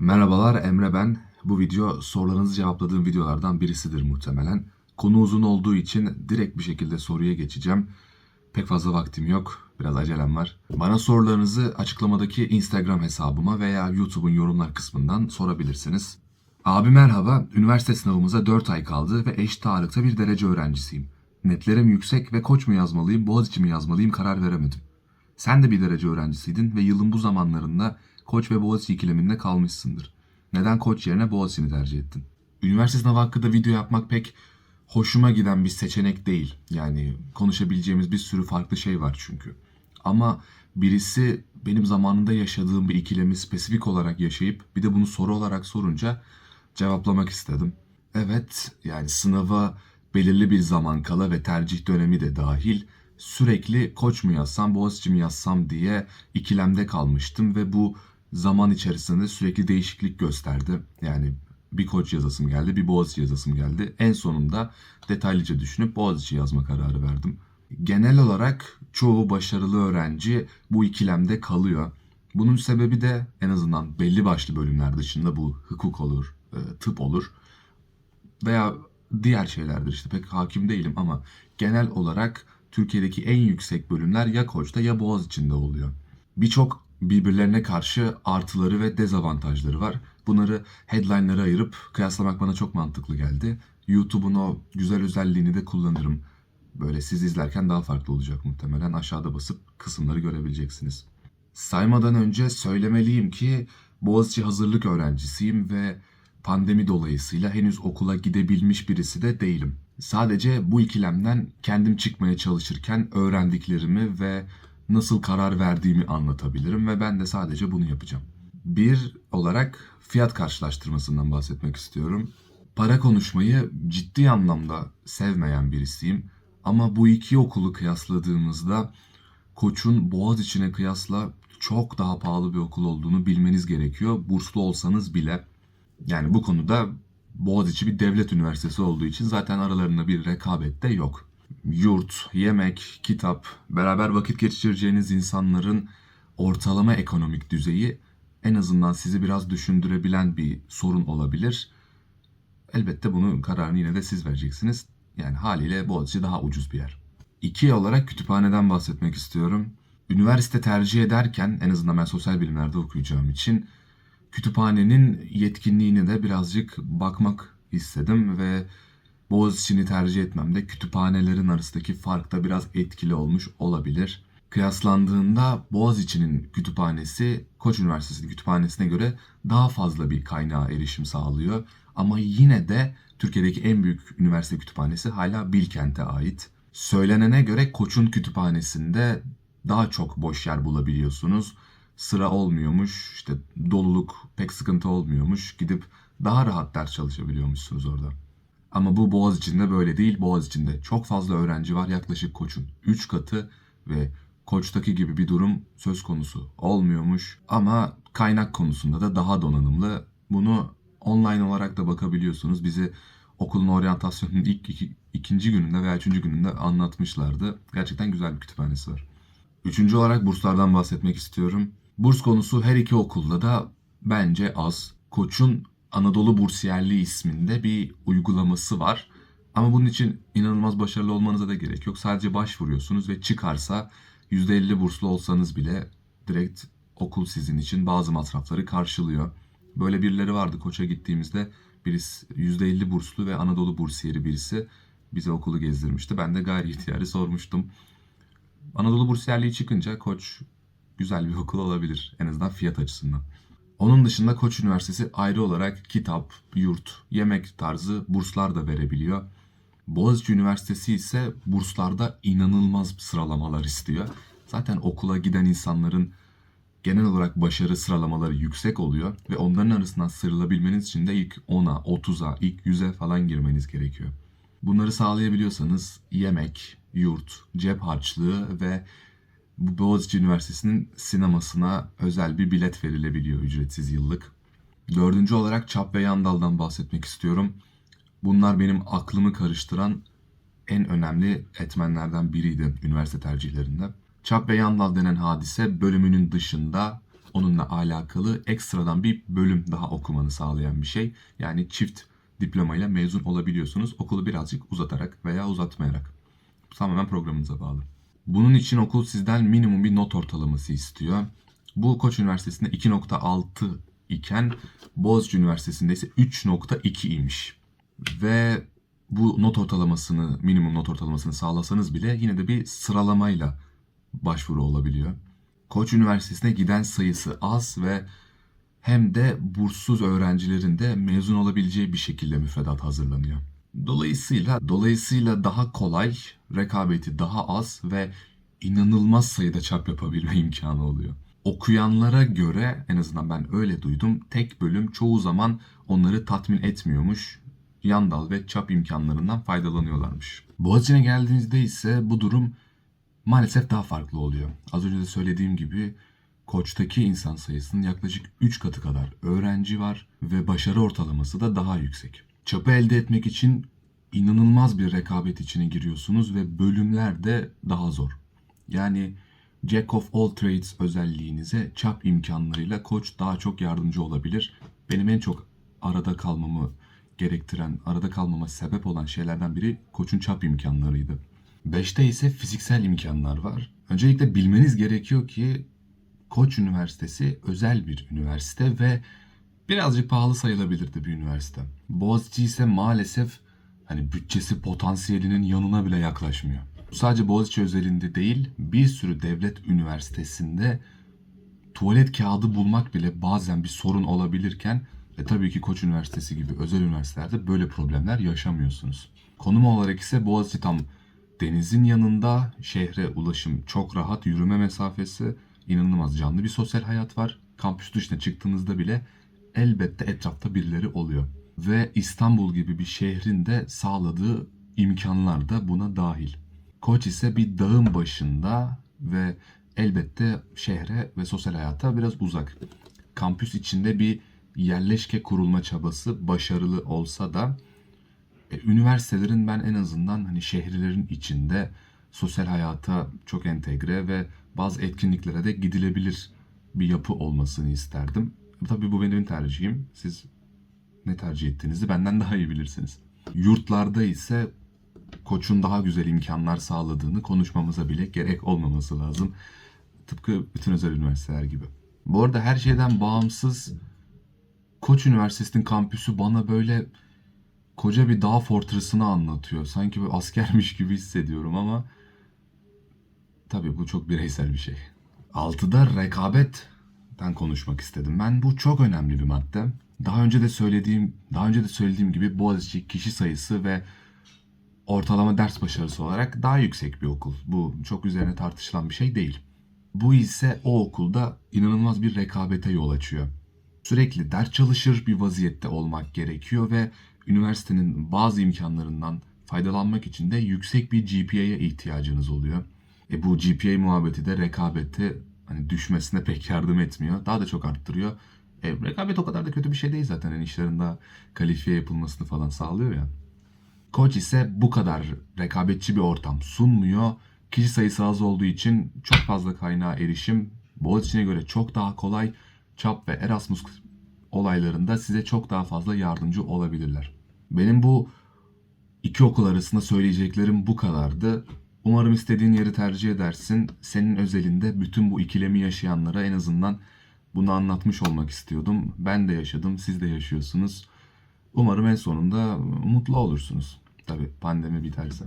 Merhabalar Emre ben. Bu video sorularınızı cevapladığım videolardan birisidir muhtemelen. Konu uzun olduğu için direkt bir şekilde soruya geçeceğim. Pek fazla vaktim yok. Biraz acelem var. Bana sorularınızı açıklamadaki Instagram hesabıma veya YouTube'un yorumlar kısmından sorabilirsiniz. Abi merhaba. Üniversite sınavımıza 4 ay kaldı ve eşit ağırlıkta bir derece öğrencisiyim. Netlerim yüksek ve koç mu yazmalıyım, Boğaziçi mi yazmalıyım karar veremedim. Sen de bir derece öğrencisiydin ve yılın bu zamanlarında Koç ve Boğaziçi ikileminde kalmışsındır. Neden Koç yerine Boğaziçi'ni tercih ettin? Üniversite sınavı hakkında video yapmak pek hoşuma giden bir seçenek değil. Yani konuşabileceğimiz bir sürü farklı şey var çünkü. Ama birisi benim zamanında yaşadığım bir ikilemi spesifik olarak yaşayıp bir de bunu soru olarak sorunca cevaplamak istedim. Evet, yani sınava belirli bir zaman kala ve tercih dönemi de dahil sürekli koç mu yazsam, Boğaziçi mi yazsam diye ikilemde kalmıştım ve bu zaman içerisinde sürekli değişiklik gösterdi. Yani bir koç yazasım geldi, bir Boğaziçi yazasım geldi. En sonunda detaylıca düşünüp Boğaziçi yazma kararı verdim. Genel olarak çoğu başarılı öğrenci bu ikilemde kalıyor. Bunun sebebi de en azından belli başlı bölümler dışında bu hukuk olur, e, tıp olur veya diğer şeylerdir işte pek hakim değilim ama genel olarak Türkiye'deki en yüksek bölümler ya Koç'ta ya Boğaziçi'nde oluyor. Birçok birbirlerine karşı artıları ve dezavantajları var. Bunları headline'lara ayırıp kıyaslamak bana çok mantıklı geldi. YouTube'un o güzel özelliğini de kullanırım. Böyle siz izlerken daha farklı olacak muhtemelen. Aşağıda basıp kısımları görebileceksiniz. Saymadan önce söylemeliyim ki Boğaziçi hazırlık öğrencisiyim ve pandemi dolayısıyla henüz okula gidebilmiş birisi de değilim. Sadece bu ikilemden kendim çıkmaya çalışırken öğrendiklerimi ve nasıl karar verdiğimi anlatabilirim ve ben de sadece bunu yapacağım. Bir olarak fiyat karşılaştırmasından bahsetmek istiyorum. Para konuşmayı ciddi anlamda sevmeyen birisiyim ama bu iki okulu kıyasladığımızda Koç'un Boğaziçi'ne kıyasla çok daha pahalı bir okul olduğunu bilmeniz gerekiyor. Burslu olsanız bile. Yani bu konuda Boğaziçi bir devlet üniversitesi olduğu için zaten aralarında bir rekabet de yok. Yurt, yemek, kitap, beraber vakit geçireceğiniz insanların ortalama ekonomik düzeyi en azından sizi biraz düşündürebilen bir sorun olabilir. Elbette bunun kararını yine de siz vereceksiniz. Yani haliyle Boğaziçi daha ucuz bir yer. İki olarak kütüphaneden bahsetmek istiyorum. Üniversite tercih ederken en azından ben sosyal bilimlerde okuyacağım için kütüphanenin yetkinliğine de birazcık bakmak istedim ve Boğaziçi'ni tercih etmemde kütüphanelerin arasındaki fark da biraz etkili olmuş olabilir. Kıyaslandığında Boğaziçi'nin kütüphanesi Koç Üniversitesi'nin kütüphanesine göre daha fazla bir kaynağa erişim sağlıyor. Ama yine de Türkiye'deki en büyük üniversite kütüphanesi hala Bilkent'e ait. Söylenene göre Koç'un kütüphanesinde daha çok boş yer bulabiliyorsunuz. Sıra olmuyormuş, işte doluluk pek sıkıntı olmuyormuş. Gidip daha rahat ders çalışabiliyormuşsunuz orada. Ama bu Boğaziçi'nde böyle değil. Boğaziçi'nde çok fazla öğrenci var. Yaklaşık Koç'un 3 katı ve Koç'taki gibi bir durum söz konusu olmuyormuş. Ama kaynak konusunda da daha donanımlı. Bunu online olarak da bakabiliyorsunuz. Bizi okulun oryantasyonunun ilk iki, ikinci gününde veya üçüncü gününde anlatmışlardı. Gerçekten güzel bir kütüphanesi var. Üçüncü olarak burslardan bahsetmek istiyorum. Burs konusu her iki okulda da bence az. Koç'un Anadolu Bursiyerliği isminde bir uygulaması var. Ama bunun için inanılmaz başarılı olmanıza da gerek yok. Sadece başvuruyorsunuz ve çıkarsa %50 burslu olsanız bile direkt okul sizin için bazı masrafları karşılıyor. Böyle birileri vardı Koç'a gittiğimizde birisi %50 burslu ve Anadolu Bursiyeri birisi bize okulu gezdirmişti. Ben de gayri ihtiyari sormuştum. Anadolu Bursiyerliği çıkınca Koç güzel bir okul olabilir en azından fiyat açısından. Onun dışında Koç Üniversitesi ayrı olarak kitap, yurt, yemek tarzı burslar da verebiliyor. Boğaziçi Üniversitesi ise burslarda inanılmaz sıralamalar istiyor. Zaten okula giden insanların genel olarak başarı sıralamaları yüksek oluyor ve onların arasından sıyrılabilmeniz için de ilk 10'a, 30'a, ilk 100'e falan girmeniz gerekiyor. Bunları sağlayabiliyorsanız yemek, yurt, cep harçlığı ve bu Boğaziçi Üniversitesi'nin sinemasına özel bir bilet verilebiliyor ücretsiz yıllık. Dördüncü olarak Çap ve Yandal'dan bahsetmek istiyorum. Bunlar benim aklımı karıştıran en önemli etmenlerden biriydi üniversite tercihlerinde. Çap ve Yandal denen hadise bölümünün dışında onunla alakalı ekstradan bir bölüm daha okumanı sağlayan bir şey. Yani çift diplomayla mezun olabiliyorsunuz. Okulu birazcık uzatarak veya uzatmayarak. Tamamen programınıza bağlı. Bunun için okul sizden minimum bir not ortalaması istiyor. Bu Koç Üniversitesi'nde 2.6 iken Boğaziçi Üniversitesi'nde ise 3.2 imiş. Ve bu not ortalamasını, minimum not ortalamasını sağlasanız bile yine de bir sıralamayla başvuru olabiliyor. Koç Üniversitesi'ne giden sayısı az ve hem de burssuz öğrencilerin de mezun olabileceği bir şekilde müfredat hazırlanıyor. Dolayısıyla dolayısıyla daha kolay, rekabeti daha az ve inanılmaz sayıda çap yapabilme imkanı oluyor. Okuyanlara göre en azından ben öyle duydum. Tek bölüm çoğu zaman onları tatmin etmiyormuş. Yan dal ve çap imkanlarından faydalanıyorlarmış. Boğaziçi'ne geldiğinizde ise bu durum maalesef daha farklı oluyor. Az önce de söylediğim gibi Koç'taki insan sayısının yaklaşık 3 katı kadar öğrenci var ve başarı ortalaması da daha yüksek. Çapı elde etmek için inanılmaz bir rekabet içine giriyorsunuz ve bölümler de daha zor. Yani Jack of all trades özelliğinize çap imkanlarıyla koç daha çok yardımcı olabilir. Benim en çok arada kalmamı gerektiren, arada kalmama sebep olan şeylerden biri koçun çap imkanlarıydı. 5'te ise fiziksel imkanlar var. Öncelikle bilmeniz gerekiyor ki Koç Üniversitesi özel bir üniversite ve birazcık pahalı sayılabilirdi bir üniversite. Boğaziçi ise maalesef hani bütçesi potansiyelinin yanına bile yaklaşmıyor. Sadece Boğaziçi özelinde değil bir sürü devlet üniversitesinde tuvalet kağıdı bulmak bile bazen bir sorun olabilirken e tabii ki Koç Üniversitesi gibi özel üniversitelerde böyle problemler yaşamıyorsunuz. Konum olarak ise Boğaziçi tam denizin yanında, şehre ulaşım çok rahat, yürüme mesafesi, inanılmaz canlı bir sosyal hayat var. Kampüs dışına çıktığınızda bile elbette etrafta birileri oluyor. Ve İstanbul gibi bir şehrin de sağladığı imkanlar da buna dahil. Koç ise bir dağın başında ve elbette şehre ve sosyal hayata biraz uzak. Kampüs içinde bir yerleşke kurulma çabası başarılı olsa da e, üniversitelerin ben en azından hani şehirlerin içinde sosyal hayata çok entegre ve bazı etkinliklere de gidilebilir bir yapı olmasını isterdim. Tabii bu benim tercihim. Siz ne tercih ettiğinizi benden daha iyi bilirsiniz. Yurtlarda ise Koç'un daha güzel imkanlar sağladığını konuşmamıza bile gerek olmaması lazım. Tıpkı bütün özel üniversiteler gibi. Bu arada her şeyden bağımsız Koç Üniversitesi'nin kampüsü bana böyle koca bir dağ fortress'ını anlatıyor. Sanki bir askermiş gibi hissediyorum ama tabii bu çok bireysel bir şey. Altıda rekabetten konuşmak istedim. Ben bu çok önemli bir madde. Daha önce de söylediğim, daha önce de söylediğim gibi Boğaziçi kişi sayısı ve ortalama ders başarısı olarak daha yüksek bir okul. Bu çok üzerine tartışılan bir şey değil. Bu ise o okulda inanılmaz bir rekabete yol açıyor. Sürekli ders çalışır bir vaziyette olmak gerekiyor ve üniversitenin bazı imkanlarından faydalanmak için de yüksek bir GPA'ya ihtiyacınız oluyor. E bu GPA muhabbeti de rekabeti hani düşmesine pek yardım etmiyor. Daha da çok arttırıyor. E, rekabet o kadar da kötü bir şey değil zaten. Yani işlerin daha kalifiye yapılmasını falan sağlıyor ya. Koç ise bu kadar rekabetçi bir ortam sunmuyor. Kişi sayısı az olduğu için çok fazla kaynağa erişim Boğaziçi'ne göre çok daha kolay. Çap ve Erasmus olaylarında size çok daha fazla yardımcı olabilirler. Benim bu iki okul arasında söyleyeceklerim bu kadardı. Umarım istediğin yeri tercih edersin. Senin özelinde bütün bu ikilemi yaşayanlara en azından bunu anlatmış olmak istiyordum. Ben de yaşadım, siz de yaşıyorsunuz. Umarım en sonunda mutlu olursunuz. Tabii pandemi biterse.